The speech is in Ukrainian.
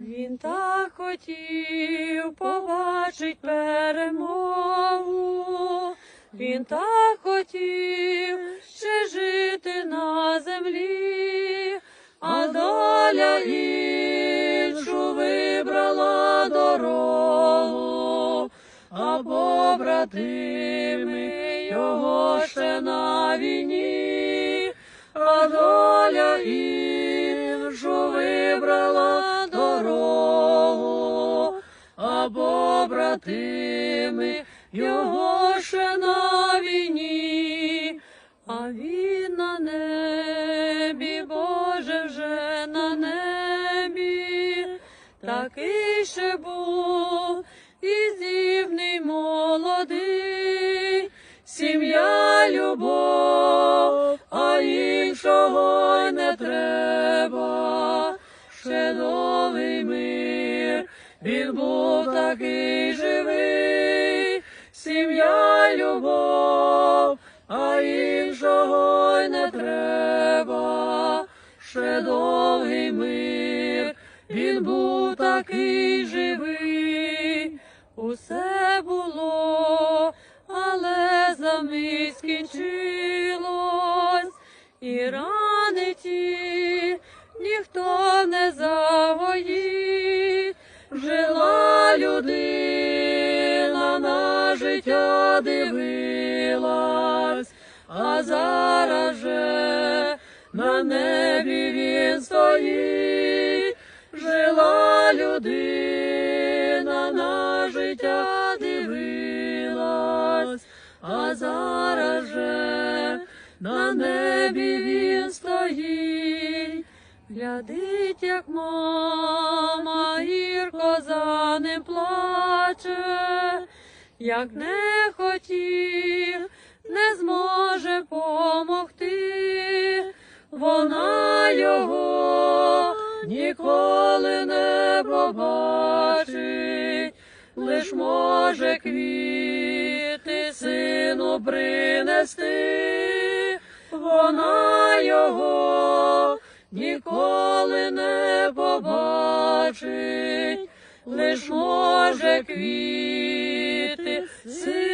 Він так хотів побачить перемогу, він так хотів ще жити на землі, а доля іншу вибрала дорогу, а побратими його ще на війні, а доля іншу вибрала побратими його ще на війні, а він на небі, Боже, вже на небі, такий ще був і здібний молодий, сім'я любов, а іншого не треба, ще він був такий живий, сім'я любов, а іншого й не треба, ще довгий мир, він був такий живий, усе було, але за мить скінчилось, і рани ті ніхто не загоїть, життя дивилась, а зараз же на небі він стоїть, жила людина на життя дивилась, а зараз же на небі він стоїть. Глядить, як мама гірко за ним плаче, як не хотів, не зможе помогти, вона його ніколи не побачить, лиш може квіти сину принести, вона його ніколи не побачить, лиш може квіти сину